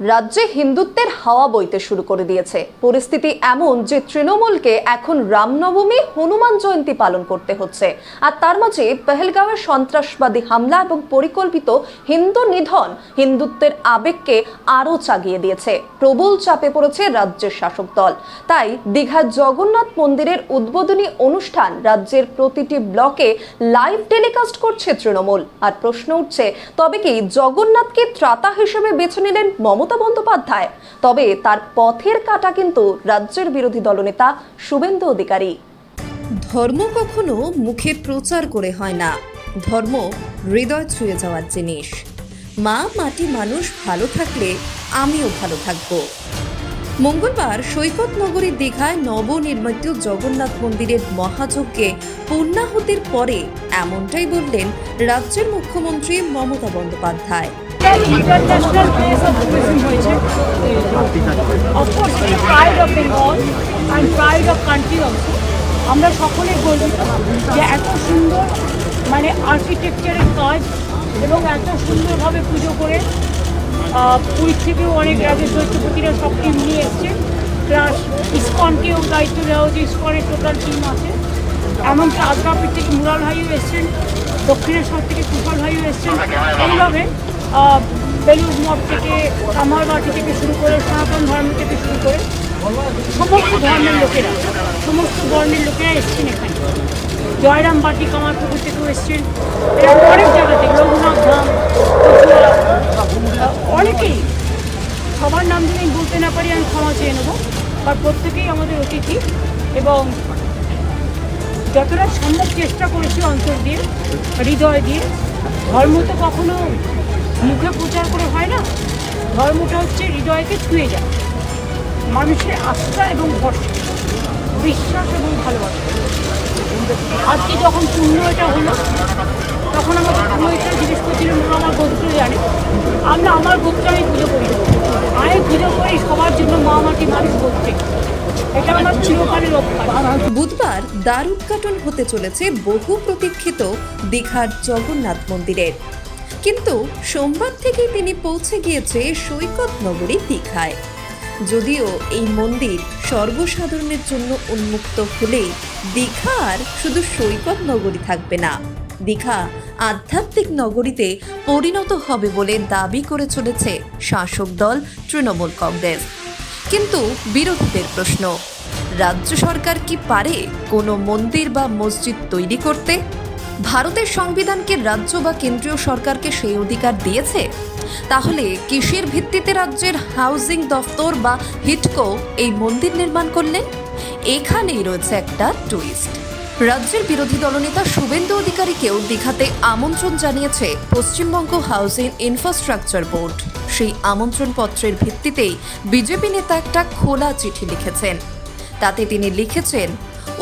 রাজ্যে হিন্দুত্বের হাওয়া বইতে শুরু করে দিয়েছে। পরিস্থিতি এমন যে তৃণমূলকে এখন রামনবমী হনুমান জয়ন্তী পালন করতে হচ্ছে। আর তার মাঝে পেহেলগাঁওয়ের সন্ত্রাসবাদী হামলা এবং পরিকল্পিত হিন্দু নিধন হিন্দুত্বের আবেগকে আরও চাগিয়ে দিয়েছে। প্রবল চাপে পড়েছে রাজ্যের শাসক দল। তাই দীঘার জগন্নাথ মন্দিরের উদ্বোধনী অনুষ্ঠান রাজ্যের প্রতিটি ব্লকে লাইভ টেলিকাস্ট করছে তৃণমূল। আর প্রশ্ন উঠছে, তবে কি জগন্নাথকে ত্রাতা হিসেবে বেছে নিলেন মমতা বন্দ্যোপাধ্যায়। তবে তার পথের কাটা কিন্তু রাজ্যের বিরোধী দলনেতা শুভেন্দু অধিকারী। ধর্ম কখনো মুখে প্রচার করে হয় না। ধর্ম হৃদয় ছুঁয়ে যাওয়ার জিনিস। মা, মাটি মানুষ ভালো থাকলে আমিও ভালো থাকব। মঙ্গলবার সৈকত নগরী দীঘায় নবনির্মিত জগন্নাথ মন্দিরের মহাযজ্ঞে পূর্ণাহুতির পরে এমনটাই বললেন রাজ্যের মুখ্যমন্ত্রী মমতা বন্দ্যোপাধ্যায়। ইন্টারন্যাশনাল হয়েছে। Of course pride of Bengal and pride of country also আমরা সকলে গর্বিত যে এত সুন্দর মানে আর্কিটেকচারের কাজ এবং এত সুন্দরভাবে পুজো করে পুরীর থেকেও অনেক রাজ্যের দৈত্যপতিরা সব টিম নিয়ে এসছে। প্লাস ইস্কনকেও দায়িত্ব দেওয়া হচ্ছে ইস্কনের টোটাল টিম আছে। এমনকি আদ্রাপির থেকে মুরাল ভাইও এসছেন, দক্ষিণেশ্বর থেকে কুশল ভাইও এসছেন। এইভাবে বেলুর মঠ থেকে কামারবাটি থেকে শুরু করে সনাতন ধর্ম থেকে শুরু করে সমস্ত ধর্মের লোকেরা, সমস্ত বর্ণের লোকেরা এসছেন এখানে। জয়রাম বাটি কামারপুকুর থেকেও এসছেন। এরকম অনেক জায়গা থেকে, রঘুনাথ ধাম অনেকেই। সবার নাম যদি আমি বলতে না পারি, আমি ক্ষমা চেয়ে নেব। আর প্রত্যেকেই আমাদের অতিথি এবং যতটা সম্ভব চেষ্টা করেছি অন্তর দিয়ে, হৃদয় দিয়ে। ধর্ম তো কখনো মুখে প্রচার করে হয় না? ধর্মটা হচ্ছে হৃদয়কে ছুঁয়ে যায়। মানুষের আস্থা এবং ভরসা বিশ্বাস এবং ভালোবাসা। আজকে যখন পূর্ণ এটা হলো তখন আমাকে পুরোহিতরা জিজ্ঞেস করছিলেন "মা, আমার গোত্র জানে। আমরা আমার গোত্র আমি পুজো করি। আমি পুজো করি সবার জন্য মা মাটি মানুষ গোত্রে এটা চিরকালের বুধবার দ্বার উদ্ঘাটন হতে চলেছে বহু প্রতীক্ষিত দীঘার জগন্নাথ মন্দিরের। কিন্তু সোমবার থেকে তিনি পৌঁছে গিয়েছে সৈকত নগরী দীঘায়। যদিও এই মন্দির সর্বসাধারণের জন্য উন্মুক্ত হলেই দীঘা আর শুধু সৈকত নগরী থাকবে না। দীঘা আধ্যাত্মিক নগরীতে পরিণত হবে বলে দাবি করে চলেছে শাসক দল তৃণমূল কংগ্রেস। কিন্তু বিরোধীদের প্রশ্ন, রাজ্য সরকার কি পারে কোনো মন্দির বা মসজিদ তৈরি করতে? ভারতের সংবিধানকে রাজ্য বা কেন্দ্রীয় সরকারকে সেই অধিকার দিয়েছে? তাহলে কিসের ভিত্তিতে রাজ্যের হাউজিং দফতর বা হিটকো এই মন্দির নির্মাণ করলেন এখানেই রয়েছে একটা টুইস্ট রাজ্যের বিরোধী দলনেতা শুভেন্দু অধিকারীকেও দীঘাতে আমন্ত্রণ জানিয়েছে পশ্চিমবঙ্গ হাউজিং ইনফ্রাস্ট্রাকচার বোর্ড। সেই আমন্ত্রণ পত্রের ভিত্তিতেই বিজেপি নেতা একটা খোলা চিঠি লিখেছেন। তাতে তিনি লিখেছেন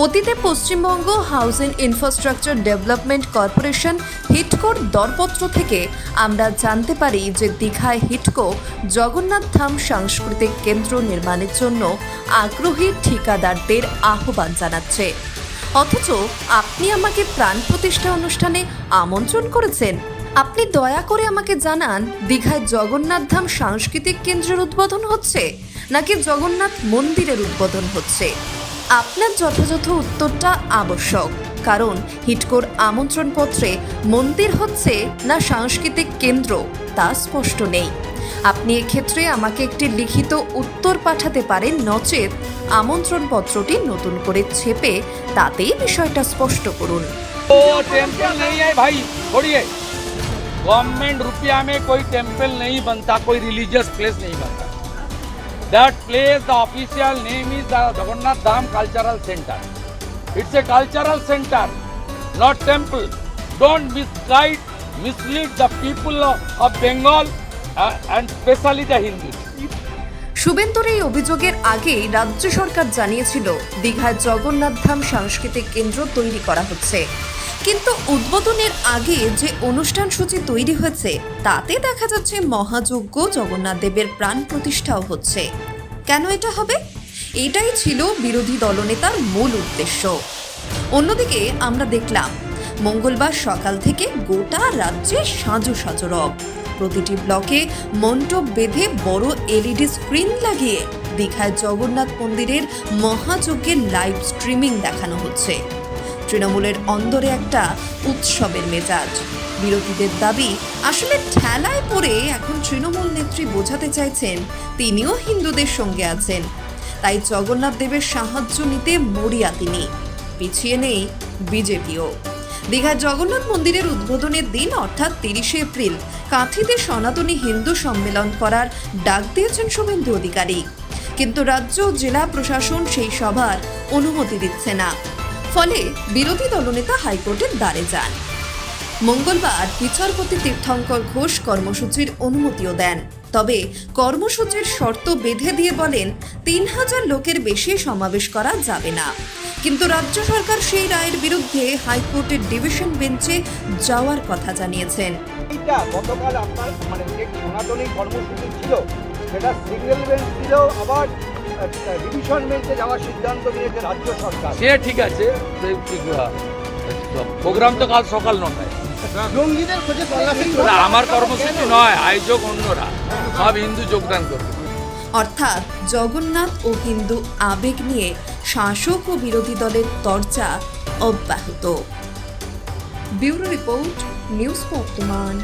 অতীতে Paschimbanga housing infrastructure development corporation হিটকোর দরপত্র থেকে আমরা জানতে পারি যে দীঘায় হিটকো জগন্নাথ ধাম সাংস্কৃতিক কেন্দ্র নির্মাণের জন্য আগ্রহী ঠিকাদারদের আহ্বান জানাচ্ছে। অথচ আপনি আমাকে প্রাণ প্রতিষ্ঠা অনুষ্ঠানে আমন্ত্রণ করেছেন। আপনি দয়া করে আমাকে জানান, দীঘায় জগন্নাথ ধাম সাংস্কৃতিক কেন্দ্রের উদ্বোধন হচ্ছে নাকি জগন্নাথ মন্দিরের উদ্বোধন হচ্ছে? আপনার যথাযথ উত্তরটা আবশ্যক কারণ হিটকোর আমন্ত্রণপত্রে মন্দির হচ্ছে না সাংস্কৃতিক কেন্দ্র তা স্পষ্ট নেই আপনি এক্ষেত্রে আমাকে একটি লিখিত উত্তর পাঠাতে পারেন নচেত আমন্ত্রণপত্রটি নতুন করে ছেপে তাতেই বিষয়টা স্পষ্ট করুন वो टेम्पल नहीं है भाई छोड़िए गवर्नमेंट रुपया में कोई टेम्पल नहीं बनता कोई रिलीजियस प्लेस नहीं बनता that place the official name is the Jagannath Dham Cultural Center. It's a cultural center, not temple. Don't misguide, mislead the people of, of Bengal uh, and especially the Hindus. শুভেন্দুর এই অভিযোগের আগেই রাজ্য সরকার জানিয়েছিল দীঘায় জগন্নাথ ধাম সাংস্কৃতিক কেন্দ্র তৈরি করা হচ্ছে কিন্তু উদ্বোধনের আগে যে অনুষ্ঠান সূচি তৈরি হয়েছে, তাতে দেখা যাচ্ছে মহাযজ্ঞ জগন্নাথ দেবের প্রাণ প্রতিষ্ঠাও হচ্ছে। কেন এটা হবে? এটাই ছিল বিরোধী দলনেতার মূল উদ্দেশ্য। অন্যদিকে আমরা দেখলাম, মঙ্গলবার সকাল থেকে গোটা রাজ্যে সাজো সাজো রব প্রতিটি ব্লকে মণ্ডপ বেঁধে বড় এলইডি স্ক্রিন লাগিয়ে দীঘায় জগন্নাথ মন্দিরের মহাযজ্ঞের লাইভ স্ট্রিমিং দেখানো হচ্ছে। তৃণমূলের অন্দরে একটা উৎসবের মেজাজ। বিরোধীদের দাবি, আসলে ঠেলায় পড়ে এখন তৃণমূল নেত্রী বোঝাতে চাইছেন তিনিও হিন্দুদের সঙ্গে আছেন। তাই জগন্নাথ দেবের সাহায্য নিতে মরিয়া তিনি। পিছিয়ে নেই বিজেপিও। দীঘার জগন্নাথ মন্দিরের উদ্বোধনের দিন, অর্থাৎ তিরিশে এপ্রিল, কাঁথিতে সনাতনী হিন্দু সম্মেলন করার ডাক দিয়েছেন শুভেন্দু অধিকারী। কিন্তু রাজ্য জেলা প্রশাসন সেই সভার অনুমতি দিচ্ছে না। ফলে বিরোধী দলনেতা হাইকোর্টের দ্বারে যান। মঙ্গলবার বিচারপতি তীর্থঙ্কর ঘোষ কর্মসূচির অনুমতিও দেন। তবে কর্মসূচির শর্ত বেঁধে দিয়ে বলেন, তিন হাজার লোকের বেশি সমাবেশ করা যাবে না। কিন্তু রাজ্য সরকার সেই রায়ের বিরুদ্ধে হাইকোর্টের ডিভিশন বেঞ্চে যাওয়ার কথা জানিয়েছেন। গতকাল আপনার মানে যে সনাতনী কর্মসূচি ছিল, সেটা সিঙ্গেল বেঞ্চ ছিল আবার ডিভিশন বেঞ্চে যাওয়ার সিদ্ধান্ত নিয়েছে রাজ্য সরকার। সে ঠিক আছে প্রোগ্রাম তো কাল সকাল নটায়। জঙ্গিদের খোঁজে তল্লাশি আমার কর্মসূচি নয় আয়োজক অন্যরা। সব হিন্দু যোগদান করবে। অর্থাৎ জগন্নাথ ও হিন্দু আবেগ নিয়ে শাসক ও বিরোধী দলের চর্চা অব্যাহত। ব্যুরো রিপোর্ট নিউজ বর্তমান।